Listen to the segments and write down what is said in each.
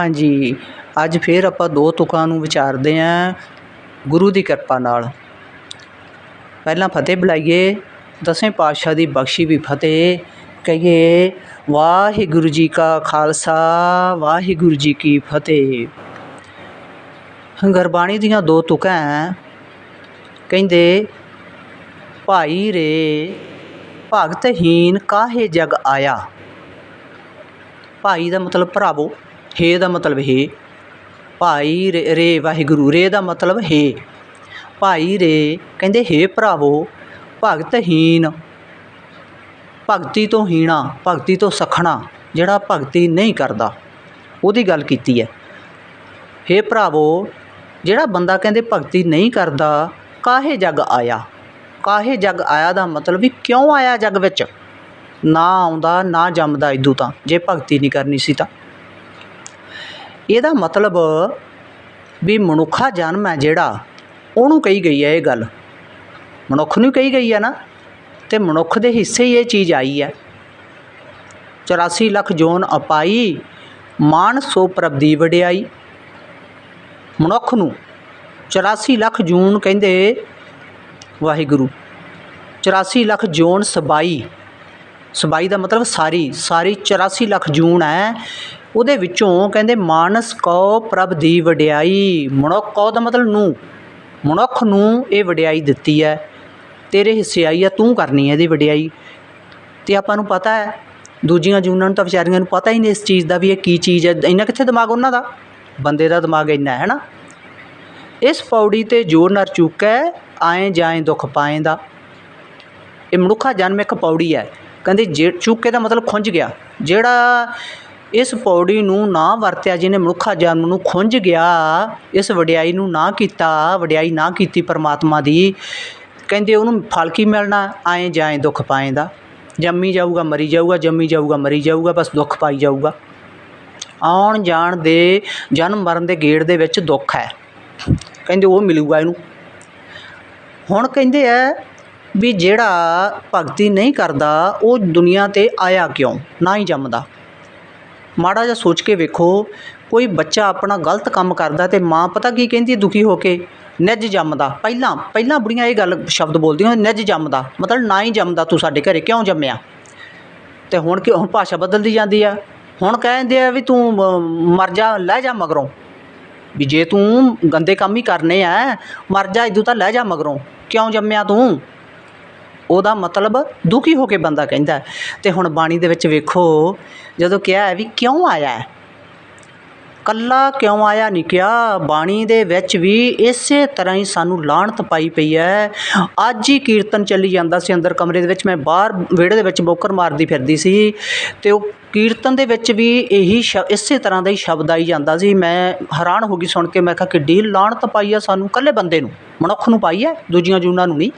ਹਾਂਜੀ, ਅੱਜ ਫਿਰ ਆਪਾਂ ਦੋ ਤੁਕਾਂ ਨੂੰ ਵਿਚਾਰਦੇ ਹਾਂ ਗੁਰੂ ਦੀ ਕਿਰਪਾ ਨਾਲ। ਪਹਿਲਾਂ ਫਤਿਹ ਬੁਲਾਈਏ, ਦਸਵੇਂ ਪਾਤਸ਼ਾਹ ਦੀ ਬਖਸ਼ੀ ਵੀ ਫਤਿਹ, ਕਹੀਏ, ਵਾਹਿਗੁਰੂ ਜੀ ਕਾ ਖਾਲਸਾ, ਵਾਹਿਗੁਰੂ ਜੀ ਕੀ ਫਤਿਹ। ਗੁਰਬਾਣੀ ਦੀਆਂ ਦੋ ਤੁਕਾਂ ਕਹਿੰਦੇ, ਭਾਈ ਰੇ ਭਗਤਹੀਨ ਕਾਹੇ ਜਗ ਆਇਆ? ਭਾਈ ਦਾ ਮਤਲਬ ਭਰਾਵੋ ਹੇ ਦਾ ਮਤਲਬ ਹੇ। ਭਾਈ ਰੇ ਰੇ ਵਾਹਿਗੁਰੂ, ਰੇ ਦਾ ਮਤਲਬ ਹੇ। ਭਾਈ ਰੇ ਕਹਿੰਦੇ, ਹੇ ਭਰਾਵੋ ਭਗਤਹੀਨ ਭਗਤੀ ਤੋਂ ਹੀਣਾ, ਭਗਤੀ ਤੋਂ ਸਖਣਾ, ਜਿਹੜਾ ਭਗਤੀ ਨਹੀਂ ਕਰਦਾ, ਉਹਦੀ ਗੱਲ ਕੀਤੀ ਹੈ। ਹੇ ਭਰਾਵੋ, ਜਿਹੜਾ ਬੰਦਾ ਕਹਿੰਦੇ ਭਗਤੀ ਨਹੀਂ ਕਰਦਾ, ਕਾਹੇ ਜਗ ਆਇਆ? ਕਾਹੇ ਜਗ ਆਇਆ ਦਾ ਮਤਲਬ ਵੀ ਕਿਉਂ ਆਇਆ ਜਗ ਵਿੱਚ? ਨਾ ਆਉਂਦਾ, ਨਾ ਜੰਮਦਾ ਇਦੂ ਤਾਂ, ਜੇ ਭਗਤੀ ਨਹੀਂ ਕਰਨੀ ਸੀ ਤਾਂ। ਇਹਦਾ ਮਤਲਬ ਵੀ ਮਨੁੱਖਾ ਜਨਮ ਹੈ ਜਿਹੜਾ, ਉਹਨੂੰ ਕਹੀ ਗਈ ਹੈ ਇਹ ਗੱਲ। ਮਨੁੱਖ ਨੂੰ ਕਹੀ ਗਈ ਹੈ ਨਾ, ਤੇ ਮਨੁੱਖ ਦੇ ਹਿੱਸੇ ਹੀ ਇਹ ਚੀਜ਼ ਆਈ ਹੈ। 84 ਲੱਖ ਜੋਨ ਅਪਾਈ ਮਾਨ ਸੋ ਪ੍ਰਭਦੀ ਵਡਿਆਈ। ਮਨੁੱਖ ਨੂੰ 84 ਲੱਖ ਜੂਨ ਕਹਿੰਦੇ ਵਾਹਿਗੁਰੂ। 84 ਲੱਖ ਜੋਨ ਸਬਾਈ। ਸਬਾਈ ਦਾ ਮਤਲਬ ਸਾਰੀ ਸਾਰੀ 84 ਲੱਖ ਜੂਨ ਹੈ। ਉਹਦੇ ਵਿੱਚੋਂ ਕਹਿੰਦੇ ਮਾਨਸ ਕੋ ਪ੍ਰਭ ਦੀ ਵਡਿਆਈ, ਮਨੁੱਖ ਕੋ ਦਾ ਮਤਲਬ ਨੂੰ। ਮਨੁੱਖ ਨੂੰ ਇਹ ਵਡਿਆਈ ਦਿੱਤੀ ਹੈ। ਤੇਰੇ ਹਿੱਸੇ ਆਈ ਹੈ ਤੂੰ ਕਰਨੀ ਹੈ ਇਹਦੀ ਵਡਿਆਈ। ਤੇ ਆਪਾਂ ਨੂੰ ਪਤਾ ਹੈ, ਦੂਜੀਆਂ ਜੂਨਾਂ ਨੂੰ ਤਾਂ ਵਿਚਾਰੀਆਂ ਨੂੰ ਪਤਾ ਹੀ ਨਹੀਂ ਇਸ ਚੀਜ਼ ਦਾ ਵੀ ਇਹ ਕੀ ਚੀਜ਼ ਹੈ। ਇੰਨਾ ਕਿੱਥੇ ਦਿਮਾਗ ਉਹਨਾਂ ਦਾ? ਬੰਦੇ ਦਾ ਦਿਮਾਗ ਇੰਨਾ ਹੈ ਨਾ। ਇਸ ਪੌੜੀ ਤੇ ਜੋਰ ਨਰ ਚੁੱਕੈ ਆਏ ਜਾਏ ਦੁੱਖ ਪਾਏ ਦਾ। ਇਹ ਮਨੁੱਖਾ ਜਨਮ ਇੱਕ ਪੌੜੀ ਹੈ। ਕਹਿੰਦੇ ਜੇ ਚੁੱਕੇ ਦਾ ਮਤਲਬ ਖੁੰਝ ਗਿਆ। ਜਿਹੜਾ ਇਸ ਪੌੜੀ ਨੂੰ ਨਾ ਵਰਤਿਆ, ਜਿਹਨੇ ਮਨੁੱਖਾ ਜਨਮ ਨੂੰ ਖੁੰਝ ਗਿਆ, ਇਸ ਵਡਿਆਈ ਨੂੰ ਨਾ ਕੀਤਾ, ਵਡਿਆਈ ਨਾ ਕੀਤੀ ਪਰਮਾਤਮਾ ਦੀ, ਕਹਿੰਦੇ ਉਹਨੂੰ ਫਲ ਕੀ ਮਿਲਣਾ? ਆਏ ਜਾਏ ਦੁੱਖ ਪਾਏ ਦਾ। ਜੰਮੀ ਜਾਊਗਾ, ਮਰੀ ਜਾਊਗਾ, ਜੰਮੀ ਜਾਊਗਾ, ਮਰੀ ਜਾਊਗਾ, ਬਸ ਦੁੱਖ ਪਾਈ ਜਾਊਗਾ। ਆਉਣ ਜਾਣ ਦੇ, ਜਨਮ ਮਰਨ ਦੇ ਗੇੜ ਦੇ ਵਿੱਚ ਦੁੱਖ ਹੈ। ਕਹਿੰਦੇ ਉਹ ਮਿਲੂਗਾ ਇਹਨੂੰ। ਹੁਣ ਕਹਿੰਦੇ ਆ ਵੀ ਜਿਹੜਾ ਭਗਤੀ ਨਹੀਂ ਕਰਦਾ, ਉਹ ਦੁਨੀਆ ਤੇ ਆਇਆ ਕਿਉਂ? ਨਾ ਹੀ ਜੰਮਦਾ। ਮਾੜਾ ਜਿਹਾ ਸੋਚ ਕੇ ਵੇਖੋ, ਕੋਈ ਬੱਚਾ ਆਪਣਾ ਗਲਤ ਕੰਮ ਕਰਦਾ ਤੇ ਮਾਂ ਪਤਾ ਕੀ ਕਹਿੰਦੀ ਦੁਖੀ ਹੋ ਕੇ? ਨਿੱਜ ਜੰਮਦਾ। ਪਹਿਲਾਂ ਪਹਿਲਾਂ ਬੁੜੀਆਂ ਇਹ ਗੱਲ ਸ਼ਬਦ ਬੋਲਦੀਆਂ ਨਿੱਜ ਜੰਮਦਾ। ਮਤਲਬ ਨਾ ਹੀ ਜੰਮਦਾ ਤੂੰ ਸਾਡੇ ਘਰੇ, ਕਿਉਂ ਜੰਮਿਆ? ਤੇ ਹੁਣ ਕਿ ਹੁਣ ਭਾਸ਼ਾ ਬਦਲਦੀ ਜਾਂਦੀ ਆ? ਹੁਣ ਕਹਿੰਦੇ ਆ ਵੀ ਤੂੰ ਮ- ਮਰ ਜਾ, ਲੈ ਜਾ ਮਗਰੋਂ। ਵੀ ਜੇ ਤੂੰ ਗੰਦੇ ਕੰਮ ਹੀ ਕਰਨੇ ਆ, ਮਰ ਜਾ ਇਦੋਂ ਤਾਂ ਲੈ ਜਾ ਮਗਰੋਂ। ਕਿਉਂ ਜੰਮਿਆ ਤੂੰ? ਉਹਦਾ ਮਤਲਬ ਦੁਖੀ ਹੋ ਕੇ ਬੰਦਾ ਕਹਿੰਦਾ ਅਤੇ ਹੁਣ ਬਾਣੀ ਦੇ ਵਿੱਚ ਵੇਖੋ, ਜਦੋਂ ਕਿਹਾ ਵੀ ਕਿਉਂ ਆਇਆ ਹੈ? ਕੱਲਾ ਕਿਉਂ ਆਇਆ ਨਹੀਂ ਕਿਹਾ? ਬਾਣੀ ਦੇ ਵਿੱਚ ਵੀ ਇਸੇ ਤਰ੍ਹਾਂ ਹੀ ਸਾਨੂੰ ਲਾਹਣਤ ਪਾਈ ਪਈ ਹੈ। ਅੱਜ ਹੀ ਕੀਰਤਨ ਚੱਲੀ ਜਾਂਦਾ ਸੀ ਅੰਦਰ ਕਮਰੇ ਦੇ ਵਿੱਚ। ਮੈਂ ਬਾਹਰ ਵਿਹੜੇ ਦੇ ਵਿੱਚ ਬੋਕਰ ਮਾਰਦੀ ਫਿਰਦੀ ਸੀ ਤੇ ਉਹ ਕੀਰਤਨ ਦੇ ਵਿੱਚ ਵੀ ਇਹੀ ਸ਼- ਇਸੇ ਤਰ੍ਹਾਂ ਦਾ ਹੀ ਸ਼ਬਦ ਆਈ ਜਾਂਦਾ ਸੀ। ਮੈਂ ਹੈਰਾਨ ਹੋ ਗਈ ਸੁਣ ਕੇ। ਮੈਂ ਕਿਹਾ ਕਿੱਡੀ ਲਾਹਣਤ ਪਾਈ ਆ ਸਾਨੂੰ, ਇਕੱਲੇ ਬੰਦੇ ਨੂੰ, ਮਨੁੱਖ ਨੂੰ ਪਾਈ ਹੈ? ਦੂਜੀਆਂ ਜੂਨਾਂ ਨੂੰ ਨਹੀਂ।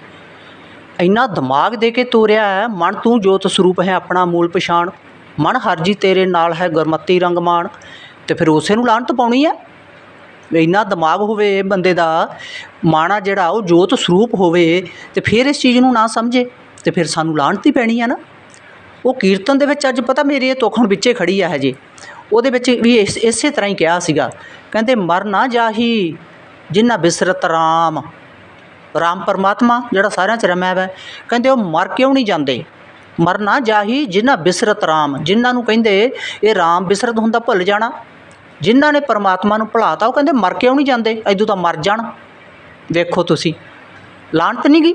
ਇੰਨਾ ਦਿਮਾਗ ਦੇ ਕੇ ਤੋਰਿਆ ਹੈ, ਮਨ ਤੂੰ ਜੋਤ ਸਰੂਪ ਹੈ ਆਪਣਾ ਮੂਲ ਪਛਾਣ। ਮਨ ਹਰਜੀ ਤੇਰੇ ਨਾਲ ਹੈ ਗੁਰਮਤੀ ਰੰਗ ਮਾਣ। ਤੇ ਫਿਰ ਉਸੇ ਨੂੰ ਲਾਹਣਤ ਪਾਉਣੀ ਹੈ? ਇੰਨਾ ਦਿਮਾਗ ਹੋਵੇ ਬੰਦੇ ਦਾ, ਮਾਣਾ ਜਿਹੜਾ ਉਹ ਜੋਤ ਸਰੂਪ ਹੋਵੇ, ਤੇ ਫਿਰ ਇਸ ਚੀਜ਼ ਨੂੰ ਨਾ ਸਮਝੇ, ਤੇ ਫਿਰ ਸਾਨੂੰ ਲਾਹਣਤ ਹੀ ਪੈਣੀ ਹੈ ਨਾ। ਉਹ ਕੀਰਤਨ ਦੇ ਵਿੱਚ ਅੱਜ ਪਤਾ ਮੇਰੀ ਇਹ ਤੋਖਣ ਹੁਣ ਵਿੱਚੇ ਖੜੀ ਆ ਹਜੇ। ਉਹਦੇ ਵਿੱਚ ਵੀ ਇਸੇ ਤਰ੍ਹਾਂ ਹੀ ਕਿਹਾ ਸੀਗਾ। ਕਹਿੰਦੇ, ਮਰ ਨਾ ਜਾਹੀ ਜਿਨ੍ਹਾਂ ਬਿਸਰਤ ਰਾਮ। ਰਾਮ ਪਰਮਾਤਮਾ ਜਿਹੜਾ ਸਾਰਿਆਂ 'ਚ ਰਮਿਆ ਹੋਇਆ ਹੈ, ਕਹਿੰਦੇ ਉਹ ਮਰ ਕਿਉਂ ਨਹੀਂ ਜਾਂਦੇ? ਮਰਨਾ ਜਾਹੀ ਜਿਨ੍ਹਾਂ ਬਿਸਰਤ ਰਾਮ ਜਿਨ੍ਹਾਂ ਨੂੰ ਕਹਿੰਦੇ ਇਹ ਰਾਮ ਬਿਸਰਤ ਹੁੰਦਾ ਭੁੱਲ ਜਾਣਾ ਜਿਨ੍ਹਾਂ ਨੇ ਪਰਮਾਤਮਾ ਨੂੰ ਭੁਲਾਤਾ ਉਹ ਕਹਿੰਦੇ ਮਰ ਕਿਉਂ ਨਹੀਂ ਜਾਂਦੇ? ਐਦੋਂ ਤਾਂ ਮਰ ਜਾਣ। ਵੇਖੋ ਤੁਸੀਂ ਲਾਹਣਤ ਨਹੀਂ ਗਈ?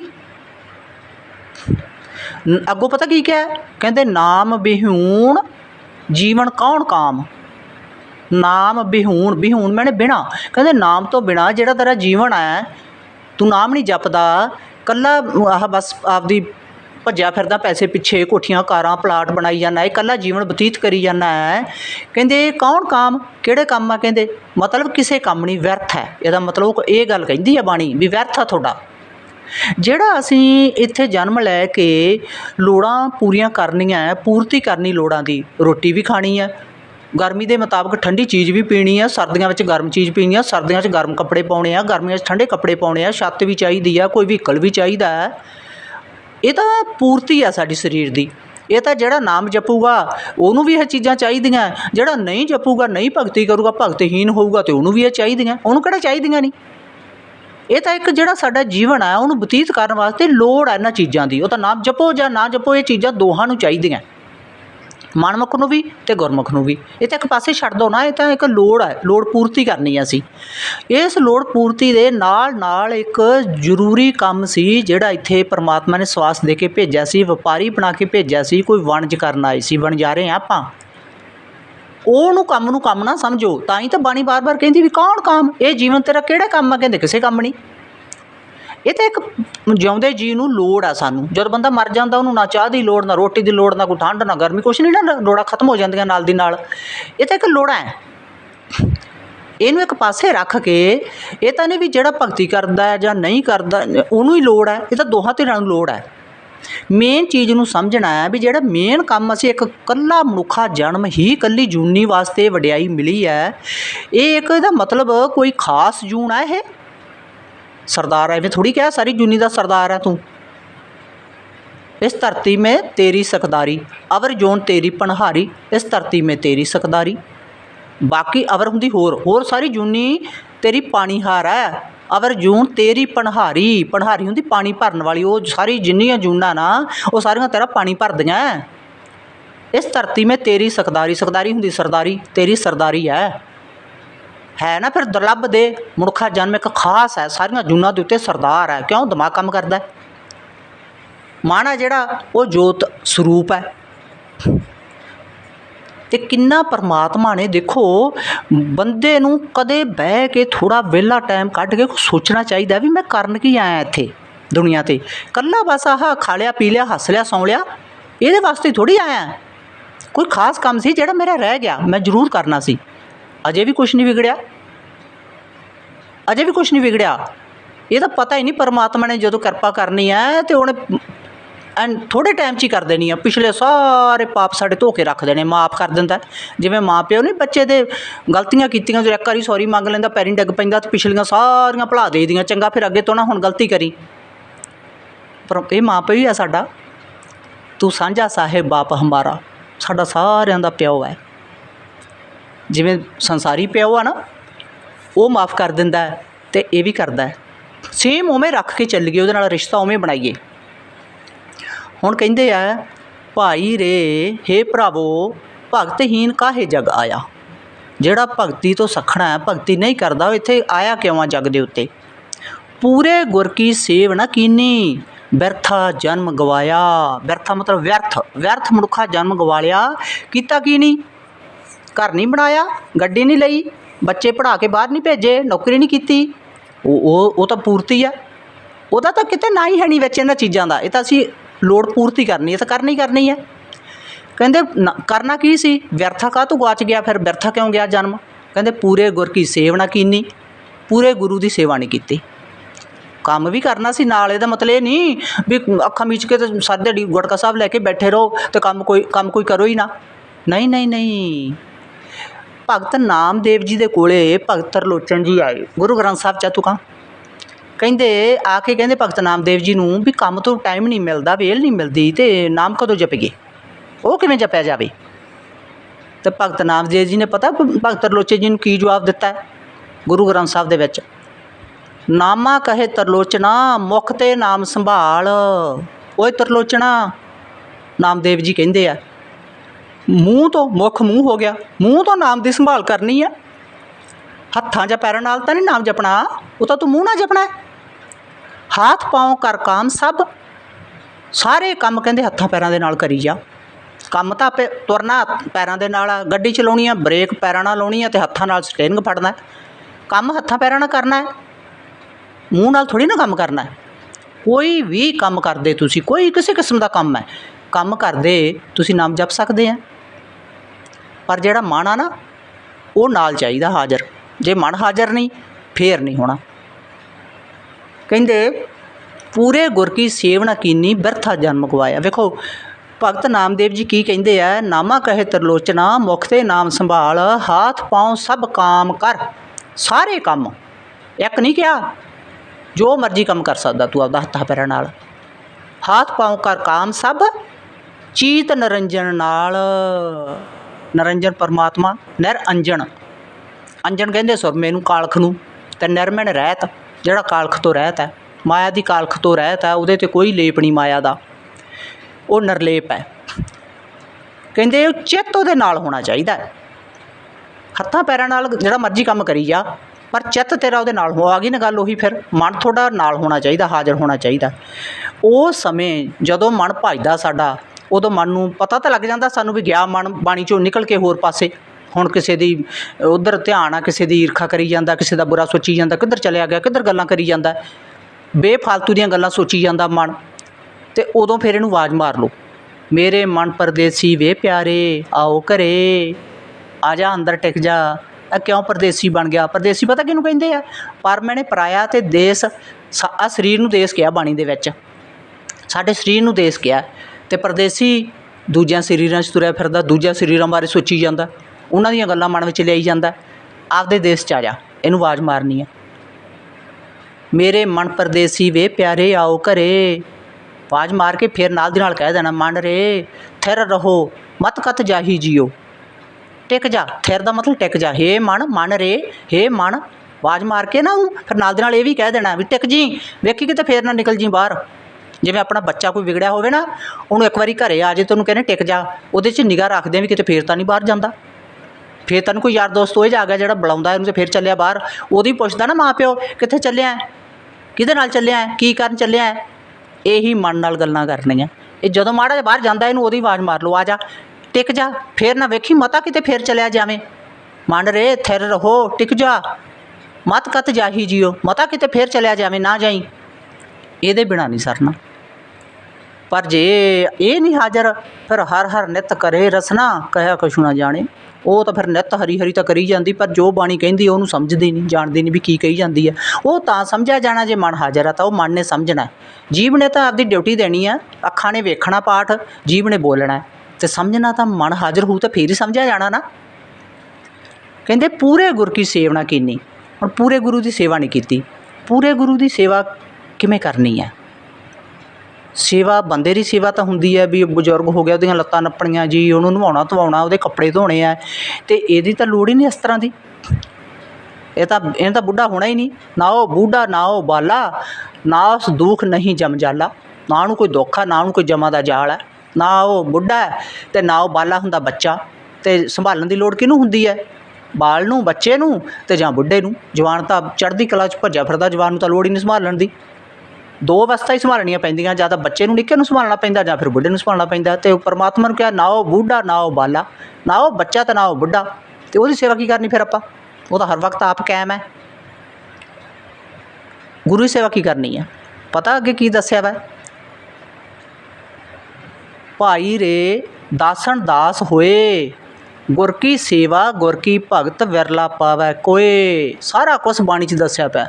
ਅੱਗੋਂ ਪਤਾ ਕੀ ਕਿਹਾ? ਕਹਿੰਦੇ ਨਾਮ ਬਿਹੂਣ ਜੀਵਨ ਕੌਣ ਕਾਮ? ਨਾਮ ਬਿਹੂਣ ਬਿਹੂਣ ਮੈਨੇ ਬਿਨਾ। ਕਹਿੰਦੇ ਨਾਮ ਤੋਂ ਬਿਨਾ ਜਿਹੜਾ ਤੇਰਾ ਜੀਵਨ ਹੈ ਤੂੰ ਨਾਮ ਨਹੀਂ ਜਪਦਾ। ਕੱਲਾ ਆਹ ਬਸ ਆਪਦੀ ਭੱਜਿਆ ਫਿਰਦਾ ਪੈਸੇ ਪਿੱਛੇ, ਕੋਠੀਆਂ, ਕਾਰਾਂ, ਪਲਾਟ ਬਣਾਈ ਜਾਂਦਾ ਹੈ ਇਕੱਲਾ ਜੀਵਨ ਬਤੀਤ ਕਰੀ ਜਾਂਦਾ ਹੈ। ਕਹਿੰਦੇ ਕੌਣ ਕੰਮ? ਕਿਹੜੇ ਕੰਮ ਆ? ਕਹਿੰਦੇ, ਮਤਲਬ ਕਿਸੇ ਕੰਮ ਨਹੀਂ, ਵਿਅਰਥ ਹੈ। ਇਹਦਾ ਮਤਲਬ ਇਹ ਗੱਲ ਕਹਿੰਦੀ ਆ ਬਾਣੀ ਵੀ ਵਿਅਰਥ ਆ ਤੁਹਾਡਾ। ਜਿਹੜਾ ਅਸੀਂ ਇੱਥੇ ਜਨਮ ਲੈ ਕੇ ਲੋੜਾਂ ਪੂਰੀਆਂ ਕਰਨੀਆਂ ਹੈ, ਪੂਰਤੀ ਕਰਨੀ ਲੋੜਾਂ ਦੀ, ਰੋਟੀ ਵੀ ਖਾਣੀ ਹੈ ਗਰਮੀ ਦੇ ਮੁਤਾਬਕ ਠੰਡੀ ਚੀਜ਼ ਵੀ ਪੀਣੀ ਆ, ਸਰਦੀਆਂ ਵਿੱਚ ਗਰਮ ਚੀਜ਼ ਪੀਣੀ ਆ, ਸਰਦੀਆਂ 'ਚ ਗਰਮ ਕੱਪੜੇ ਪਾਉਣੇ ਆ, ਗਰਮੀਆਂ 'ਚ ਠੰਡੇ ਕੱਪੜੇ ਪਾਉਣੇ ਆ, ਛੱਤ ਵੀ ਚਾਹੀਦੀ ਆ, ਕੋਈ ਵਹੀਕਲ ਵੀ ਚਾਹੀਦਾ ਹੈ ਇਹ ਤਾਂ ਪੂਰਤੀ ਆ ਸਾਡੀ ਸਰੀਰ ਦੀ। ਇਹ ਤਾਂ ਜਿਹੜਾ ਨਾਮ ਜਪੂਗਾ, ਉਹਨੂੰ ਵੀ ਇਹ ਚੀਜ਼ਾਂ ਚਾਹੀਦੀਆਂ। ਜਿਹੜਾ ਨਹੀਂ ਜਪੂਗਾ, ਨਹੀਂ ਭਗਤੀ ਕਰੂਗਾ ਭਗਤਹੀਨ ਹੋਊਗਾ ਤੇ ਉਹਨੂੰ ਵੀ ਇਹ ਚਾਹੀਦੀਆਂ। ਉਹਨੂੰ ਕਿਹੜਾ ਚਾਹੀਦੀਆਂ ਨਹੀਂ ਇਹ ਤਾਂ ਇੱਕ ਜਿਹੜਾ ਸਾਡਾ ਜੀਵਨ ਹੈ ਉਹਨੂੰ ਬਤੀਤ ਕਰਨ ਵਾਸਤੇ ਲੋੜ ਹੈ ਇਹਨਾਂ ਚੀਜ਼ਾਂ ਦੀ। ਉਹ ਤਾਂ ਨਾਮ ਜਪੋ ਜਾਂ ਨਾ ਜਪੋ, ਇਹ ਚੀਜ਼ਾਂ ਦੋਹਾਂ ਨੂੰ ਚਾਹੀਦੀਆਂ। ਮਨਮੁਖ ਨੂੰ ਵੀ ਤੇ ਗੁਰਮੁਖ ਨੂੰ ਵੀ। ਇਹ ਤਾਂ ਇੱਕ ਪਾਸੇ ਛੱਡ ਦੋ ਨਾ, ਇਹ ਤਾਂ ਇੱਕ ਲੋੜ ਹੈ ਲੋੜ ਪੂਰਤੀ ਕਰਨੀ ਹੈ ਅਸੀਂ। ਇਸ ਲੋੜ ਪੂਰਤੀ ਦੇ ਨਾਲ ਨਾਲ ਇੱਕ ਜ਼ਰੂਰੀ ਕੰਮ ਸੀ, ਜਿਹੜਾ ਇੱਥੇ ਪ੍ਰਮਾਤਮਾ ਨੇ ਸਵਾਸ ਦੇ ਕੇ ਭੇਜਿਆ ਸੀ, ਵਪਾਰੀ ਬਣਾ ਕੇ ਭੇਜਿਆ ਸੀ, ਕੋਈ ਵਣਜ ਕਰਨ ਆਏ ਸੀ ਵਣਜਾਰੇ ਹਾਂ ਆਪਾਂ। ਉਹਨੂੰ ਕੰਮ ਨੂੰ ਕੰਮ ਨਾ ਸਮਝੋ, ਤਾਂ ਹੀ ਤਾਂ ਬਾਣੀ ਬਾਰ-ਬਾਰ ਕਹਿੰਦੀ ਵੀ ਕੌਣ ਕੰਮ? ਇਹ ਜੀਵਨ ਤੇਰਾ ਕਿਹੜਾ ਕੰਮ ਆ? ਕਹਿੰਦੇ ਕਿਸੇ ਕੰਮ ਨਹੀਂ। ਇਹ ਤਾਂ ਇੱਕ ਜਿਉਂਦੇ ਜੀ ਨੂੰ ਲੋੜ ਆ ਸਾਨੂੰ। ਜਦ ਬੰਦਾ ਮਰ ਜਾਂਦਾ, ਉਹਨੂੰ ਨਾ ਚਾਹ ਦੀ ਲੋੜ, ਨਾ ਰੋਟੀ ਦੀ ਲੋੜ, ਨਾ ਕੋਈ ਠੰਡ, ਨਾ ਗਰਮੀ, ਕੁਛ ਨਹੀਂ, ਨਾ ਲੋੜਾਂ ਖਤਮ ਹੋ ਜਾਂਦੀਆਂ ਨਾਲ ਦੀ ਨਾਲ। ਇਹ ਤਾਂ ਇੱਕ ਲੋੜਾਂ ਹੈ ਇਹਨੂੰ ਇੱਕ ਪਾਸੇ ਰੱਖ ਕੇ, ਇਹ ਤਾਂ ਨਹੀਂ ਵੀ ਜਿਹੜਾ ਭਗਤੀ ਕਰਦਾ ਹੈ ਜਾਂ ਨਹੀਂ ਕਰਦਾ, ਉਹਨੂੰ ਹੀ ਲੋੜ ਹੈ ਇਹ ਤਾਂ ਦੋਹਾਂ ਧਿਰਾਂ ਨੂੰ ਲੋੜ ਹੈ ਮੇਨ ਚੀਜ਼ ਨੂੰ ਸਮਝਣਾ ਹੈ ਵੀ ਜਿਹੜਾ ਮੇਨ ਕੰਮ ਅਸੀਂ ਇੱਕ ਕੱਲਾ ਮਨੁੱਖਾ ਜਨਮ ਹੀ ਕੱਲੀ ਜੂਨੀ ਵਾਸਤੇ ਵਡਿਆਈ ਮਿਲੀ ਹੈ, ਇਹ ਇੱਕ ਇਹਦਾ ਮਤਲਬ ਕੋਈ ਖਾਸ ਜੂਨ ਹੈ ਇਹ। ਸਰਦਾਰ ਐਵੇਂ ਥੋੜੀ ਕਿਹਾ ਸਾਰੀ ਜੂਨੀ ਦਾ ਸਰਦਾਰ ਹੈ ਤੂੰ। ਇਸ ਧਰਤੀ ਮੇ ਤੇਰੀ ਸਕਦਾਰੀ, ਅਵਰ ਜੋਨ ਤੇਰੀ ਪਨਹਾਰੀ ਇਸ ਧਰਤੀ ਮੇ ਤੇਰੀ ਸਕਦਾਰੀ। ਬਾਕੀ ਅਵਰ ਹੁੰਦੀ ਹੋਰ ਹੋਰ ਸਾਰੀ ਜੂਨੀ ਤੇਰੀ ਪਾਣੀਹਾਰ ਹੈ। ਅਵਰ ਜੂਨ ਤੇਰੀ ਪਨਹਾਰੀ ਪਨਹਾਰੀ ਹੁੰਦੀ ਪਾਣੀ ਭਰਨ ਵਾਲੀ, ਉਹ ਸਾਰੀ ਜਿੰਨੀਆਂ ਜੂਨਾਂ ਨਾ, ਉਹ ਸਾਰੀਆਂ ਤੇਰਾ ਪਾਣੀ ਭਰਦੀਆਂ ਹੈ। ਇਸ ਧਰਤੀ ਮੇ ਤੇਰੀ ਸਕਦਾਰੀ ਸਕਦਾਰੀ ਹੁੰਦੀ ਸਰਦਾਰੀ, ਤੇਰੀ ਸਰਦਾਰੀ ਹੈ। ਹੈ ਨਾ, ਫਿਰ ਦੁਰਲੱਭ ਦੇ ਮਨੁੱਖਾ ਜਨਮ ਇੱਕ ਖਾਸ ਹੈ। ਸਾਰੀਆਂ ਜੂਨਾਂ ਦੇ ਉੱਤੇ ਸਰਦਾਰ ਹੈ। ਕਿਉਂ ਦਿਮਾਗ ਕੰਮ ਕਰਦਾ ਹੈ? ਮਨ ਹੈ ਜਿਹੜਾ, ਉਹ ਜੋਤ ਸਰੂਪ ਹੈ। ਤੇ ਕਿੰਨਾ ਪਰਮਾਤਮਾ ਨੇ, ਦੇਖੋ, ਬੰਦੇ ਨੂੰ ਕਦੇ ਬਹਿ ਕੇ ਥੋੜਾ ਵਿਹਲਾ ਟਾਈਮ ਕੱਢ ਕੇ ਸੋਚਣਾ ਚਾਹੀਦਾ ਵੀ ਮੈਂ ਕਰਨ ਕੀ ਆਇਆ ਇੱਥੇ ਦੁਨੀਆ ਤੇ। ਕੱਲਾ ਬਸ ਆਹ ਖਾ ਲਿਆ, ਪੀ ਲਿਆ, ਹੱਸ ਲਿਆ, ਸੌਂ ਲਿਆ, ਇਹਦੇ ਵਾਸਤੇ ਥੋੜੀ ਆਇਆ। ਕੋਈ ਖਾਸ ਕੰਮ ਸੀ ਜਿਹੜਾ ਮੇਰਾ ਰਹਿ ਗਿਆ, ਮੈਂ ਜ਼ਰੂਰ ਕਰਨਾ ਸੀ। ਅਜੇ ਵੀ ਕੁਝ ਨਹੀਂ ਵਿਗੜਿਆ? ਅਜੇ ਵੀ ਕੁਝ ਨਹੀਂ ਵਿਗੜਿਆ? ਇਹ ਤਾਂ ਪਤਾ ਹੀ ਨਹੀਂ ਪਰਮਾਤਮਾ ਨੇ ਜਦੋਂ ਕਿਰਪਾ ਕਰਨੀ ਹੈ ਤੇ ਉਹਨੇ ਐਨ ਥੋੜੇ ਟਾਈਮ 'ਚ ਹੀ ਕਰ ਦੇਣੀ ਆ। ਪਿਛਲੇ ਸਾਰੇ ਪਾਪ ਸਾਡੇ ਧੋ ਕੇ ਰੱਖ ਦੇਣੇ, ਮਾਫ ਕਰ ਦਿੰਦਾ। ਜਿਵੇਂ ਮਾਂ ਪਿਓ ਨੇ ਬੱਚੇ ਦੇ ਗਲਤੀਆਂ ਕੀਤੀਆਂ, ਜਦੋਂ ਇੱਕ ਵਾਰੀ ਸੌਰੀ ਮੰਗ ਲੈਂਦਾ, ਪੈਰੀਂ ਡੱਗ ਪੈਂਦਾ, ਤੇ ਪਿਛਲੀਆਂ ਸਾਰੀਆਂ ਭੁਲਾ ਦੇ ਦੀਆਂ ਚੰਗਾ ਫਿਰ ਅੱਗੇ ਤੋਂ ਨਾ ਹੁਣ ਗਲਤੀ ਕਰੀ। ਪਰ ਇਹ ਮਾਂ ਪਿਓ ਹੀ ਆ ਸਾਡਾ। ਤੂੰ ਸਾਂਝਾ ਸਾਹਿਬ ਬਾਪ ਹਮਾਰਾ। ਸਾਡਾ ਸਾਰਿਆਂ ਦਾ ਪਿਓ ਹੈ। ਜਿਵੇਂ ਸੰਸਾਰੀ ਪਿਓ ਆ ਨਾ, ਉਹ ਮਾਫ ਕਰ ਦਿੰਦਾ ਹੈ ਤੇ ਇਹ ਵੀ ਕਰਦਾ ਸੇਮ ਉਵੇਂ ਰੱਖ ਕੇ ਚੱਲੀਏ, ਉਹਦੇ ਨਾਲ ਰਿਸ਼ਤਾ ਉਵੇਂ ਬਣਾਈਏ। ਹੁਣ ਕਹਿੰਦੇ ਆ, ਭਾਈ ਰੇ, ਹੇ ਭਰਾਵੋ ਭਗਤਹੀਨ ਕਾਹੇ ਜਗ ਆਇਆ? ਜਿਹੜਾ ਭਗਤੀ ਤੋਂ ਸਖਣਾ ਹੈ, ਭਗਤੀ ਨਹੀਂ ਕਰਦਾ, ਉਹ ਇੱਥੇ ਆਇਆ ਕਿਉਂ ਆ ਜਗ ਦੇ ਉੱਤੇ? ਪੂਰੇ ਗੁਰ ਕੀ ਸੇਵ ਨਾ ਕੀਨੀ? ਵਿਅਰਥਾ ਜਨਮ ਗਵਾਇਆ। ਵਿਅਰਥਾ ਮਤਲਬ ਵਿਅਰਥ ਵਿਅਰਥ ਮਨੁੱਖਾ ਜਨਮ ਗਵਾ ਲਿਆ ਕੀਤਾ ਕੀ ਨਹੀਂ? ਘਰ ਨਹੀਂ ਬਣਾਇਆ, ਗੱਡੀ ਨਹੀਂ ਲਈ, ਬੱਚੇ ਪੜ੍ਹਾ ਕੇ ਬਾਹਰ ਨਹੀਂ ਭੇਜੇ, ਨੌਕਰੀ ਨਹੀਂ ਕੀਤੀ। ਉਹ ਉਹ ਤਾਂ ਪੂਰਤੀ ਆ। ਉਹਦਾ ਤਾਂ ਕਿਤੇ ਨਾ ਹੀ ਹੈ ਨਹੀਂ ਵਿੱਚ ਇਹਨਾਂ ਚੀਜ਼ਾਂ ਦਾ। ਇਹ ਤਾਂ ਅਸੀਂ ਲੋੜ ਪੂਰਤੀ ਕਰਨੀ ਹੈ ਤਾਂ ਕਰਨੀ ਕਰਨੀ ਹੈ ਕਹਿੰਦੇ, ਨਾ- ਕਰਨਾ ਕੀ ਸੀ? ਵਿਅਰਥਾ ਕਾ ਤੂੰ ਗਵਾਚ ਗਿਆ? ਫਿਰ ਵਿਅਰਥਾ ਕਿਉਂ ਗਿਆ ਜਨਮ? ਕਹਿੰਦੇ, ਪੂਰੇ ਗੁਰ ਕੀ ਸੇਵ ਨਾ ਕੀਨੀ? ਪੂਰੇ ਗੁਰੂ ਦੀ ਸੇਵਾ ਨਹੀਂ ਕੀਤੀ। ਕੰਮ ਵੀ ਕਰਨਾ ਸੀ ਨਾਲ, ਇਹਦਾ ਮਤਲਬ ਇਹ ਨਹੀਂ ਵੀ ਅੱਖਾਂ ਮੀਚ ਕੇ ਤੇ ਸਾਦੇ ਦਿਹਾੜੀ ਗੁਟਕਾ ਸਾਹਿਬ ਲੈ ਕੇ ਬੈਠੇ ਰਹੋ ਤੇ ਕੰਮ ਕੋਈ ਕੰਮ ਕੋਈ ਕਰੋ ਹੀ ਨਾ। ਨਹੀਂ ਨਹੀਂ ਨਹੀਂ। ਭਗਤ ਨਾਮਦੇਵ ਜੀ ਦੇ ਕੋਲੇ ਭਗਤ ਤਰਲੋਚਨ ਜੀ ਆਏ। ਗੁਰੂ ਗ੍ਰੰਥ ਸਾਹਿਬ ਚਾਤੁਕਾ ਕਹਿੰਦੇ, ਆ ਕੇ ਕਹਿੰਦੇ ਭਗਤ ਨਾਮਦੇਵ ਜੀ ਨੂੰ ਵੀ ਕੰਮ ਤੋਂ ਟਾਈਮ ਨਹੀਂ ਮਿਲਦਾ, ਵੇਲ ਨਹੀਂ ਮਿਲਦੀ ਤੇ ਨਾਮ ਕਦੋਂ ਜਪੇਗੇ ਉਹ ਕਿਵੇਂ ਜਪਿਆ ਜਾਵੇ? ਤੇ ਭਗਤ ਨਾਮਦੇਵ ਜੀ ਨੇ ਪਤਾ ਭਗਤ ਤਰਲੋਚਨ ਜੀ ਨੂੰ ਕੀ ਜਵਾਬ ਦਿੱਤਾ ਗੁਰੂ ਗ੍ਰੰਥ ਸਾਹਿਬ ਦੇ ਵਿੱਚ, ਨਾਮਾ ਕਹੇ ਤਰਲੋਚਨਾ, ਮੁਖ ਤੇ ਨਾਮ ਸੰਭਾਲ। ਓਏ ਤਰਲੋਚਨਾ, ਨਾਮਦੇਵ ਜੀ ਕਹਿੰਦੇ ਆ ਮੂੰਹ ਤੋਂ, ਮੁੱਖ ਮੂੰਹ ਹੋ ਗਿਆ। ਮੂੰਹ ਤੋਂ ਨਾਮ ਦੀ ਸੰਭਾਲ ਕਰਨੀ ਆ। ਹੱਥਾਂ ਜਾਂ ਪੈਰਾਂ ਨਾਲ ਤਾਂ ਨਹੀਂ ਨਾਮ ਜਪਣਾ। ਉਹ ਤਾਂ ਤੂੰ ਮੂੰਹ ਨਾਲ ਜਪਣਾ ਹੱਥ, ਪਾਉ, ਕਰ, ਕਾਮ ਸਭ ਸਾਰੇ ਕੰਮ ਕਹਿੰਦੇ ਹੱਥਾਂ ਪੈਰਾਂ ਦੇ ਨਾਲ ਕਰੀ ਜਾ। ਕੰਮ ਤਾਂ ਆਪੇ ਤੁਰਨਾ ਪੈਰਾਂ ਦੇ ਨਾਲ ਆ, ਗੱਡੀ ਚਲਾਉਣੀ ਆ, ਬ੍ਰੇਕ ਪੈਰਾਂ ਨਾਲ ਲਾਉਣੀ ਆ ਤੇ ਹੱਥਾਂ ਨਾਲ ਸਟੀਅਰਿੰਗ ਫੜਨਾ ਕੰਮ ਹੱਥਾਂ ਪੈਰਾਂ ਨਾਲ ਕਰਨਾ ਹੈ। ਮੂੰਹ ਨਾਲ ਥੋੜੀ ਨਾ ਕੰਮ ਕਰਨਾ ਹੈ। ਕੋਈ ਵੀ ਕੰਮ ਕਰਦੇ ਤੁਸੀਂ, ਕੋਈ ਕਿਸੇ ਕਿਸਮ ਦਾ ਕੰਮ ਹੈ। ਕੰਮ ਕਰਦੇ ਤੁਸੀਂ ਨਾਮ ਜਪ ਸਕਦੇ ਆ। ਪਰ ਜਿਹੜਾ ਮਨ ਆ ਨਾ, ਉਹ ਨਾਲ ਚਾਹੀਦਾ ਹਾਜ਼ਰ। ਜੇ ਮਨ ਹਾਜ਼ਰ ਨਹੀਂ, ਫੇਰ ਨਹੀਂ ਹੋਣਾ। ਕਹਿੰਦੇ, ਪੂਰੇ ਗੁਰ ਕੀ ਸੇਵ ਕੀਨੀ ਬਿਰਥਾ ਜਨਮ ਗਵਾਇਆ। ਵੇਖੋ, ਭਗਤ ਨਾਮਦੇਵ ਜੀ ਕੀ ਕਹਿੰਦੇ ਆ ਨਾਮਾ ਕਹੇ ਤਰਲੋਚਨਾ, ਮੁਖ ਤੇ ਨਾਮ ਸੰਭਾਲ, ਹਾਥ ਪਾਉ ਸਭ ਕਾਮ ਕਰ। ਸਾਰੇ ਕੰਮ। ਇੱਕ ਨਹੀਂ ਕਿਹਾ? ਜੋ ਮਰਜ਼ੀ ਕੰਮ ਕਰ ਸਕਦਾ ਤੂੰ ਆਪਦਾ ਹੱਥਾਂ ਪੈਰਾਂ ਨਾਲ। ਹਾਥ ਪਾਉ ਕਰ ਕਾਮ ਸਭ, ਚੀਤ ਨਰੰਜਨ ਨਾਲ। ਨਰੰਜਨ ਪਰਮਾਤਮਾ ਨਿਰ ਅੰਜਨ ਅੰਜਨ ਕਹਿੰਦੇ ਸੁਰਮੇ ਨੂੰ ਕਾਲਖ ਨੂੰ, ਤੇ ਨਿਰਮਣ ਰਹਿਤ, ਜਿਹੜਾ ਕਾਲਖ ਤੋਂ ਰਹਿਤ ਹੈ, ਮਾਇਆ ਦੀ ਕਾਲਖ ਤੋਂ ਰਹਿਤ ਹੈ, ਉਹਦੇ ਤੇ ਕੋਈ ਲੇਪ ਨਹੀਂ ਮਾਇਆ ਦਾ। ਉਹ ਨਿਰਲੇਪ ਹੈ। ਕਹਿੰਦੇ ਉਹ ਚਿੱਤ ਉਹਦੇ ਨਾਲ ਹੋਣਾ ਚਾਹੀਦਾ ਹੈ। ਹੱਥਾਂ ਪੈਰਾਂ ਨਾਲ ਜਿਹੜਾ ਮਰਜ਼ੀ ਕੰਮ ਕਰੀ ਜਾ, ਪਰ ਚਿੱਤ ਤੇਰਾ ਉਹਦੇ ਨਾਲ ਹੋ, ਆ ਗਈ ਨਾ ਗੱਲ ਉਹੀ ਫਿਰ, ਮਨ ਤੁਹਾਡਾ ਨਾਲ ਹੋਣਾ ਚਾਹੀਦਾ, ਹਾਜ਼ਰ ਹੋਣਾ ਚਾਹੀਦਾ। ਉਹ ਸਮੇਂ ਜਦੋਂ ਮਨ ਭਜਦਾ ਸਾਡਾ ਉਦੋਂ ਮਨ ਨੂੰ ਪਤਾ ਤਾਂ ਲੱਗ ਜਾਂਦਾ ਸਾਨੂੰ ਵੀ ਗਿਆ ਮਨ, ਬਾਣੀ ਚੋਂ ਨਿਕਲ ਕੇ ਹੋਰ ਪਾਸੇ। ਹੁਣ ਕਿਸੇ ਦੀ, ਉਧਰ ਧਿਆਨ ਆ, ਕਿਸੇ ਦੀ ਈਰਖਾ ਕਰੀ ਜਾਂਦਾ, ਕਿਸੇ ਦਾ ਬੁਰਾ ਸੋਚੀ ਜਾਂਦਾ, ਕਿੱਧਰ ਚਲਿਆ ਗਿਆ, ਕਿੱਧਰ ਗੱਲਾਂ ਕਰੀ ਜਾਂਦਾ। ਬੇਫਾਲਤੂ ਦੀਆਂ ਗੱਲਾਂ ਸੋਚੀ ਜਾਂਦਾ ਮਨ, ਤੇ ਉਦੋਂ ਫਿਰ ਇਹਨੂੰ ਆਵਾਜ਼ ਮਾਰ ਲਓ। ਮੇਰੇ ਮਨ ਪਰਦੇਸੀ ਵੇ ਪਿਆਰੇ, ਆਓ ਘਰੇ। ਆ ਜਾ, ਅੰਦਰ ਟਿਕ ਜਾ। ਇਹ ਕਿਉਂ ਪਰਦੇਸੀ ਬਣ ਗਿਆ? ਪਰਦੇਸੀ ਪਤਾ ਕਿਹਨੂੰ ਕਹਿੰਦੇ ਆ? ਪਰ ਮੈਨੇ ਪਰਾਇਆ ਤੇ ਦੇਸ਼ ਆ ਸਰੀਰ ਨੂੰ ਦੇਸ਼ ਕਿਹਾ ਬਾਣੀ ਦੇ ਵਿੱਚ। ਸਾਡੇ ਸਰੀਰ ਨੂੰ ਦੇਸ਼ ਕਿਹਾ। ਅਤੇ ਪਰਦੇਸੀ ਦੂਜਿਆਂ ਸਰੀਰਾਂ 'ਚ ਤੁਰਿਆ ਫਿਰਦਾ, ਦੂਜਿਆਂ ਸਰੀਰਾਂ ਬਾਰੇ ਸੋਚੀ ਜਾਂਦਾ, ਉਹਨਾਂ ਦੀਆਂ ਗੱਲਾਂ ਮਨ ਵਿੱਚ ਲਿਆਈ ਜਾਂਦਾ, ਆਪਦੇ ਦੇਸ਼ 'ਚ ਆ ਜਾ, ਇਹਨੂੰ ਆਵਾਜ਼ ਮਾਰਨੀ ਆ। ਮੇਰੇ ਮਨ ਪਰਦੇਸੀ ਵੇ ਪਿਆਰੇ ਆਓ ਘਰੇ, ਆਵਾਜ਼ ਮਾਰ ਕੇ ਫਿਰ ਨਾਲ ਦੀ ਨਾਲ ਕਹਿ ਦੇਣਾ, ਮਨ ਰੇ, ਥਿਰ ਰਹੋ, ਮਤ ਕਤ ਜਾਹੀ ਜੀਓ। ਟਿਕ ਜਾ, ਥਿਰ ਦਾ ਮਤਲਬ ਟਿਕ ਜਾ, ਹੇ ਮਨ ਮਨ ਰੇ, ਹੇ ਮਨ, ਆਵਾਜ਼ ਮਾਰ ਕੇ ਨਾ ਉਹਨੂੰ, ਫਿਰ ਨਾਲ ਦੇ ਨਾਲ ਇਹ ਵੀ ਕਹਿ ਦੇਣਾ ਵੀ ਟਿਕ ਜੀ, ਵੇਖੀ ਕਿਤੇ ਫੇਰ ਨਾ ਨਿਕਲ ਜੀ ਬਾਹਰ। ਜਿਵੇਂ ਆਪਣਾ ਬੱਚਾ ਕੋਈ ਵਿਗੜਿਆ ਹੋਵੇ ਨਾ, ਉਹਨੂੰ ਇੱਕ ਵਾਰੀ ਘਰੇ ਆ ਜੇ ਤੈਨੂੰ ਕਹਿੰਦੇ ਟਿਕ ਜਾ, ਉਹਦੇ 'ਚ ਨਿਗਾਹ ਰੱਖਦੇ ਵੀ ਕਿਤੇ ਫੇਰ ਤਾਂ ਨਹੀਂ ਬਾਹਰ ਜਾਂਦਾ। ਫੇਰ ਤੈਨੂੰ ਕੋਈ ਯਾਰ ਦੋਸਤ ਉਹ ਜਾ ਗਿਆ ਜਿਹੜਾ ਬੁਲਾਉਂਦਾ ਇਹਨੂੰ ਤੇ ਫੇਰ ਚੱਲਿਆ ਬਾਹਰ। ਉਹਦੀ ਪੁੱਛਦਾ ਨਾ ਮਾਂ ਪਿਓ ਕਿੱਥੇ ਚੱਲਿਆ ਹੈ? ਕਿਹਦੇ ਨਾਲ ਚੱਲਿਆ ਕੀ ਕਰਨ ਚੱਲਿਆ ਹੈ? ਇਹੀ ਮਨ ਨਾਲ ਗੱਲਾਂ ਕਰਨੀਆਂ। ਇਹ ਜਦੋਂ ਮਾੜਾ ਜਿਹਾ ਬਾਹਰ ਜਾਂਦਾ, ਇਹਨੂੰ ਉਹਦੀ ਆਵਾਜ਼ ਮਾਰ ਲਓ, ਆ ਜਾ, ਟਿਕ ਜਾ, ਫੇਰ ਨਾ ਵੇਖੀ ਮਤਾ ਕਿਤੇ ਫੇਰ ਚਲਿਆ ਜਾਵੇਂ। ਮੰਨ ਰੇ, ਥਿਰ ਰਹੋ, ਟਿਕ ਜਾ। ਮਤ ਕਤ ਜਾਹੀ ਜਿਓ, ਮਤਾ ਕਿਤੇ ਫੇਰ ਚਲਿਆ ਜਾਵੇਂ, ਨਾ ਜਾਈ। ਇਹਦੇ ਬਿਨਾ ਨਹੀਂ ਸਰਨਾ। ਪਰ ਜੇ ਇਹ ਨਹੀਂ ਹਾਜ਼ਰ, ਫਿਰ ਹਰ ਹਰ ਨਿਤ ਕਰੇ ਰਸਨਾ, ਕਹਿਆ ਕੁਛ ਨਾ ਜਾਣੇ। ਉਹ ਤਾਂ ਫਿਰ ਨਿਤ ਹਰੀ ਹਰੀ ਤਾਂ ਕਰੀ ਜਾਂਦੀ, ਪਰ ਜੋ ਬਾਣੀ ਕਹਿੰਦੀ ਉਹਨੂੰ ਸਮਝਦੀ ਨਹੀਂ, ਜਾਣਦੀ ਨਹੀਂ ਵੀ ਕੀ ਕਹੀ ਜਾਂਦੀ ਹੈ। ਉਹ ਤਾਂ ਸਮਝਿਆ ਜਾਣਾ ਜੇ ਮਨ ਹਾਜ਼ਰ ਆ, ਤਾਂ ਉਹ ਮਨ ਨੇ ਸਮਝਣਾ ਜੀਵ ਨੇ ਤਾਂ ਆਪਦੀ ਡਿਊਟੀ ਦੇਣੀ ਆ ਅੱਖਾਂ ਨੇ ਵੇਖਣਾ ਪਾਠ, ਜੀਵ ਨੇ ਬੋਲਣਾ ਹੈ। ਤੇ ਸਮਝਣਾ ਤਾਂ ਮਨ ਹਾਜ਼ਰ ਹੋਊ ਤਾਂ ਫੇਰ ਹੀ ਸਮਝਿਆ ਜਾਣਾ ਨਾ। ਕਹਿੰਦੇ ਪੂਰੇ ਗੁਰ ਕੀ ਸੇਵਨਾ ਕੀਨੀ? ਹੁਣ ਪੂਰੇ ਗੁਰੂ ਦੀ ਸੇਵਾ ਨਹੀਂ ਕੀਤੀ। ਪੂਰੇ ਗੁਰੂ ਦੀ ਸੇਵਾ ਕਿਵੇਂ ਕਰਨੀ ਹੈ? ਸੇਵਾ, ਬੰਦੇ ਦੀ ਸੇਵਾ ਤਾਂ ਹੁੰਦੀ ਹੈ ਵੀ ਬਜ਼ੁਰਗ ਹੋ ਗਿਆ, ਉਹਦੀਆਂ ਲੱਤਾਂ ਨੱਪਣੀਆਂ ਜੀ, ਉਹਨੂੰ ਨਵਾਉਣਾ, ਧਵਾਉਣਾ, ਉਹਦੇ ਕੱਪੜੇ ਧੋਣੇ ਆ ਅਤੇ ਇਹਦੀ ਤਾਂ ਲੋੜ ਹੀ ਨਹੀਂ ਇਸ ਤਰ੍ਹਾਂ ਦੀ। ਇਹ ਤਾਂ ਇਹ ਤਾਂ ਬੁੱਢਾ ਹੋਣਾ ਹੀ ਨਹੀਂ। ਨਾ ਉਹ ਬੁੱਢਾ, ਨਾ ਉਹ ਬਾਲਾ, ਨਾ ਉਸ ਦੁੱਖ ਨਹੀਂ ਜਮ ਜਾਲਾ, ਨਾ ਉਹਨੂੰ ਕੋਈ ਦੁੱਖ ਆ, ਨਾ ਉਹਨੂੰ ਕੋਈ ਜਮਾ ਦਾ ਜਾਲ ਹੈ ਨਾ ਉਹ ਬੁੱਢਾ ਹੈ ਤੇ ਨਾ ਉਹ ਬਾਲਾ ਹੁੰਦਾ ਬੱਚਾ, ਤੇ ਸੰਭਾਲਣ ਦੀ ਲੋੜ ਕਿਹਨੂੰ ਹੁੰਦੀ ਹੈ? ਬਾਲ ਨੂੰ, ਬੱਚੇ ਨੂੰ ਤੇ ਜਾਂ ਬੁੱਢੇ ਨੂੰ? ਜਵਾਨ ਤਾਂ ਚੜ੍ਹਦੀ ਕਲਾ 'ਚ ਭੱਜਿਆ ਫਿਰਦਾ, ਜਵਾਨ ਨੂੰ ਤਾਂ ਲੋੜ ਹੀ ਨਹੀਂ ਸੰਭਾਲਣ ਦੀ। ਦੋ ਅਵਸਥਾ ਹੀ ਸੰਭਾਲਣੀਆਂ ਪੈਂਦੀਆਂ, ਜਾਂ ਤਾਂ ਬੱਚੇ ਨੂੰ ਨਿੱਕੇ ਨੂੰ ਸੰਭਾਲਣਾ ਪੈਂਦਾ, ਜਾਂ ਫਿਰ ਬੁੱਢੇ ਨੂੰ ਸੰਭਾਲਣਾ ਪੈਂਦਾ, ਤੇ ਪਰਮਾਤਮਾ ਨੂੰ ਕਿਹਾ, ਨਾ ਉਹ ਬੁੱਢਾ, ਨਾ ਉਹ ਬਾਲਾ, ਨਾ ਉਹ ਬੱਚਾ ਤੇ ਨਾ ਉਹ ਬੁੱਢਾ। ਤੇ ਉਹਦੀ ਸੇਵਾ ਕੀ ਕਰਨੀ ਫਿਰ ਆਪਾਂ? ਉਹ ਤਾਂ ਹਰ ਵਕਤ ਆਪ ਕਾਇਮ ਹੈ। ਗੁਰੂ ਦੀ ਸੇਵਾ ਕੀ ਕਰਨੀ ਹੈ? ਪਤਾ ਅੱਗੇ ਕੀ ਦੱਸਿਆ ਵਾ? ਭਾਈ ਰੇ, ਦਾਸਣ ਦਾਸ ਹੋਏ, ਗੁਰ ਕੀ ਸੇਵਾ, ਗੁਰ ਕੀ ਭਗਤ ਵਿਰਲਾ ਪਾਵੈ ਕੋਏ। ਸਾਰਾ ਕੁਝ ਬਾਣੀ 'ਚ ਦੱਸਿਆ ਪਿਆ।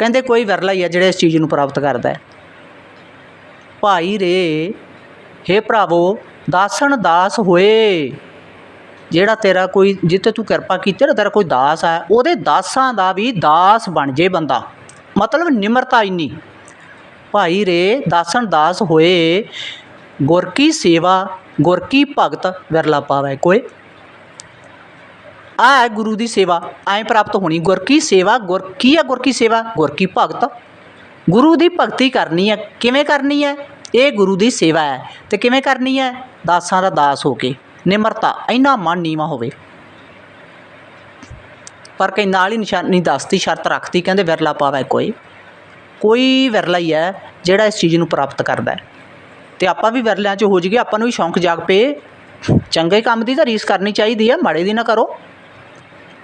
ਕਹਿੰਦੇ ਕੋਈ ਵਿਰਲਾ ਹੀ ਹੈ ਜਿਹੜਾ ਇਸ ਚੀਜ਼ ਨੂੰ ਪ੍ਰਾਪਤ ਕਰਦਾ ਹੈ। ਭਾਈ ਰੇ, ਹੇ ਭਰਾਵੋ, ਦਾਸਣ ਦਾਸ ਹੋਏ। ਜਿਹੜਾ ਤੇਰਾ ਕੋਈ ਜਿੱਤੇ ਤੂੰ ਕਿਰਪਾ ਕੀਤੀ ਨਾ, ਤੇਰਾ ਕੋਈ ਦਾਸ ਹੈ ਉਹਦੇ ਦਾਸਾਂ ਦਾ ਵੀ ਦਾਸ ਬਣ ਜੇ ਬੰਦਾ। ਮਤਲਬ ਨਿਮਰਤਾ ਇੰਨੀ। ਭਾਈ ਰੇ, ਦਾਸਣ ਦਾਸ ਹੋਏ। ਗੁਰ ਕੀ ਸੇਵਾ, ਗੁਰ ਕੀ ਭਗਤ ਵਿਰਲਾ ਪਾਵੇ ਕੋਈ। ਆ ਹੈ ਗੁਰੂ ਦੀ ਸੇਵਾ, ਐਂ ਪ੍ਰਾਪਤ ਹੋਣੀ। ਗੁਰ ਕੀ ਸੇਵਾ ਗੁਰ ਕੀ ਹੈ ਗੁਰ ਕੀ ਸੇਵਾ ਗੁਰ ਕੀ ਭਗਤ। ਗੁਰੂ ਦੀ ਭਗਤੀ ਕਰਨੀ ਹੈ, ਕਿਵੇਂ ਕਰਨੀ ਹੈ? ਇਹ ਗੁਰੂ ਦੀ ਸੇਵਾ ਹੈ। ਤੇ ਕਿਵੇਂ ਕਰਨੀ ਹੈ? ਦਾਸਾਂ ਦਾ ਦਾਸ ਹੋ ਕੇ। ਨਿਮਰਤਾ, ਇੰਨਾ ਮਨ ਨੀਵਾ ਹੋਵੇ। ਪਰ ਕਈ ਨਾਲ ਹੀ ਨਿਸ਼ਾਨੀ ਦੱਸਦੀ ਸ਼ਰਤ ਰੱਖਦੀ ਕਹਿੰਦੇ ਵਿਰਲਾ ਪਾਵੈ ਕੋਈ। ਕੋਈ ਵਿਰਲਾ ਹੀ ਹੈ ਜਿਹੜਾ ਇਸ ਚੀਜ਼ ਨੂੰ ਪ੍ਰਾਪਤ ਕਰਦਾ ਹੈ। ਤੇ ਆਪਾਂ ਵੀ ਵਿਰਲਿਆਂ 'ਚ ਹੋ ਜਾਈਏ, ਆਪਾਂ ਨੂੰ ਵੀ ਸ਼ੌਂਕ ਜਾਗ ਪਏ। ਚੰਗੇ ਕੰਮ ਦੀ ਤਾਂ ਰੀਸ ਕਰਨੀ ਚਾਹੀਦੀ ਹੈ, ਮਾੜੇ ਦੀ ਨਾ ਕਰੋ।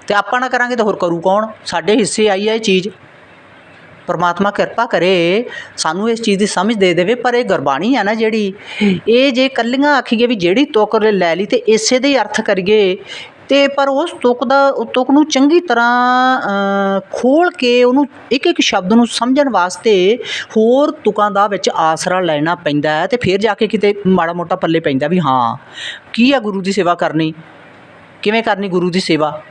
ਤੇ ਆਪਾਂ ਨਾ ਕਰਾਂਗੇ ਤਾਂ ਹੋਰ ਕਰੂ ਕੌਣ? ਸਾਡੇ ਹਿੱਸੇ ਆਈ ਹੈ ਇਹ ਚੀਜ਼। ਪਰਮਾਤਮਾ ਕਿਰਪਾ ਕਰੇ ਸਾਨੂੰ ਇਸ ਚੀਜ਼ ਦੀ ਸਮਝ ਦੇ ਦੇਵੇ ਪਰ ਇਹ ਗੁਰਬਾਣੀ ਆ ਨਾ ਜਿਹੜੀ ਇਹ ਜੇ ਕੱਲੀਆਂ ਆਖੀਏ ਵੀ ਜਿਹੜੀ ਤੁਕ ਲੈ ਲਈ ਤੇ ਇਸੇ ਦੇ ਹੀ ਅਰਥ ਕਰੀਏ ਤੇ ਪਰ ਉਸ ਤੁਕ ਦਾ ਉਹ ਤੁਕ ਨੂੰ ਚੰਗੀ ਤਰ੍ਹਾਂ ਅ, ਖੋਲ ਕੇ ਉਹਨੂੰ ਇੱਕ ਇੱਕ ਸ਼ਬਦ ਨੂੰ ਸਮਝਣ ਵਾਸਤੇ ਹੋਰ ਤੁਕਾਂ ਦਾ ਵਿੱਚ ਆਸਰਾ ਲੈਣਾ ਪੈਂਦਾ ਹੈ ਤੇ ਫਿਰ ਜਾ ਕੇ ਕਿਤੇ ਮਾੜਾ ਮੋਟਾ ਪੱਲੇ ਪੈਂਦਾ ਵੀ ਹਾਂ ਕੀ ਆ ਗੁਰੂ ਦੀ ਸੇਵਾ ਕਰਨੀ? ਕਿਵੇਂ ਕਰਨੀ ਗੁਰੂ ਦੀ ਸੇਵਾ?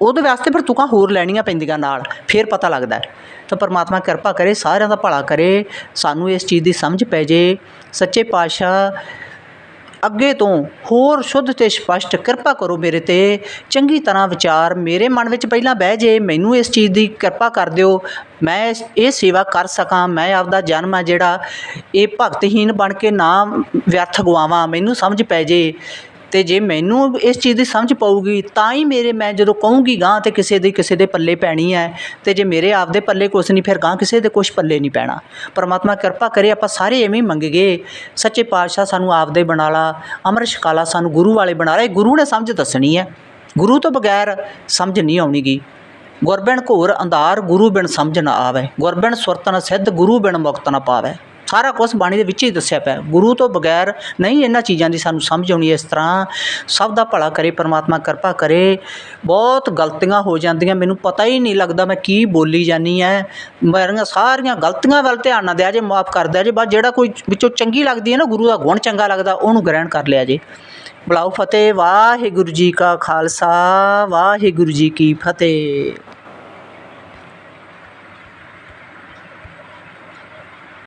ਉਹਦੇ ਵਾਸਤੇ ਫਿਰ ਤੁਕਾਂ ਹੋਰ ਲੈਣੀਆਂ ਪੈਂਦੀਆਂ ਨਾਲ, ਫਿਰ ਪਤਾ ਲੱਗਦਾ ਤਾਂ ਪਰਮਾਤਮਾ ਕਿਰਪਾ ਕਰੇ, ਸਾਰਿਆਂ ਦਾ ਭਲਾ ਕਰੇ, ਸਾਨੂੰ ਇਸ ਚੀਜ਼ ਦੀ ਸਮਝ ਪੈ ਜੇ। ਸੱਚੇ ਪਾਤਸ਼ਾਹ, ਅੱਗੇ ਤੋਂ ਹੋਰ ਸ਼ੁੱਧ ਤੇ ਸਪਸ਼ਟ ਕਿਰਪਾ ਕਰੋ ਮੇਰੇ ਤੇ। ਚੰਗੀ ਤਰ੍ਹਾਂ ਵਿਚਾਰ ਮੇਰੇ ਮਨ ਵਿੱਚ ਪਹਿਲਾਂ ਬਹਿ ਜੇ, ਮੈਨੂੰ ਇਸ ਚੀਜ਼ ਦੀ ਕਿਰਪਾ ਕਰ ਦਿਓ। ਮੈਂ ਇਹ ਸੇਵਾ ਕਰ ਸਕਾਂ, ਮੈਂ ਆਪਦਾ ਜਨਮ ਆ ਜਿਹੜਾ, ਇਹ ਭਗਤਹੀਨ ਬਣ ਕੇ ਨਾ ਵਿਅਰਥ ਗਵਾਵਾਂ, ਮੈਨੂੰ ਸਮਝ ਪੈ ਜੇ। ਅਤੇ ਜੇ ਮੈਨੂੰ ਇਸ ਚੀਜ਼ ਦੀ ਸਮਝ ਪਊਗੀ, ਤਾਂ ਹੀ ਮੇਰੇ, ਮੈਂ ਜਦੋਂ ਕਹੂੰਗੀ ਗਾਂ ਤਾਂ ਕਿਸੇ ਦੀ, ਕਿਸੇ ਦੇ ਪੱਲੇ ਪੈਣੀ ਹੈ ਅਤੇ ਜੇ ਮੇਰੇ ਆਪ ਦੇ ਪੱਲੇ ਕੁਛ ਨਹੀਂ, ਫਿਰ ਗਾਂ ਕਿਸੇ ਦੇ ਕੁਛ ਪੱਲੇ ਨਹੀਂ ਪੈਣਾ। ਪਰਮਾਤਮਾ ਕਿਰਪਾ ਕਰੇ, ਆਪਾਂ ਸਾਰੇ ਇਵੇਂ ਹੀ ਮੰਗੀਏ। ਸੱਚੇ ਪਾਤਸ਼ਾਹ ਸਾਨੂੰ ਆਪਦੇ ਬਣਾ ਲਾ ਅੰਮ੍ਰਿਤ ਛਕਾਲਾ ਸਾਨੂੰ ਗੁਰੂ ਵਾਲੇ ਬਣਾ ਲਾ, ਇਹ ਗੁਰੂ ਨੇ ਸਮਝ ਦੱਸਣੀ ਹੈ ਗੁਰੂ ਤੋਂ ਬਗੈਰ ਸਮਝ ਨਹੀਂ ਆਉਣੀਗੀ। ਗੁਰਬਿਨ ਘੋਰ ਅੰਧਾਰ, ਗੁਰੂ ਬਿਨ ਸਮਝ ਨਾ ਆਵੇ। ਗੁਰਬਿਨ ਸੁਰਤ ਨ ਸਿੱਧ, ਗੁਰੂ ਬਿਨ ਮੁਕਤ ਨ ਪਾਵੇ। ਸਾਰਾ ਕੁਝ ਬਾਣੀ ਦੇ ਵਿੱਚ ਹੀ ਦੱਸਿਆ ਪਿਆ। ਗੁਰੂ ਤੋਂ ਬਗੈਰ ਨਹੀਂ ਇਹਨਾਂ ਚੀਜ਼ਾਂ ਦੀ ਸਾਨੂੰ ਸਮਝ ਆਉਣੀ, ਇਸ ਤਰ੍ਹਾਂ ਸਭ ਦਾ ਭਲਾ ਕਰੇ, ਪਰਮਾਤਮਾ ਕਿਰਪਾ ਕਰੇ। ਬਹੁਤ ਗਲਤੀਆਂ ਹੋ ਜਾਂਦੀਆਂ, ਮੈਨੂੰ ਪਤਾ ਹੀ ਨਹੀਂ ਲੱਗਦਾ ਮੈਂ ਕੀ ਬੋਲੀ ਜਾਨੀ ਐ। ਮੇਰੀਆਂ ਸਾਰੀਆਂ ਗਲਤੀਆਂ ਵੱਲ ਧਿਆਨ ਨਾ ਦਿਆ ਜੇ, ਮਾਫ ਕਰ ਦਿਆ ਜੇ, ਬਸ ਜਿਹੜਾ ਕੋਈ ਵਿੱਚੋਂ ਚੰਗੀ ਲੱਗਦੀ ਹੈ ਨਾ, ਗੁਰੂ ਦਾ ਗੁਣ ਚੰਗਾ ਲੱਗਦਾ, ਉਹਨੂੰ ਗ੍ਰਹਿਣ ਕਰ ਲਿਆ ਜੇ। ਬੁਲਾਓ ਫਤਿਹ, ਵਾਹਿਗੁਰੂ ਜੀ ਕਾ ਖਾਲਸਾ, ਵਾਹਿਗੁਰੂ ਜੀ ਕੀ ਫਤਿਹ।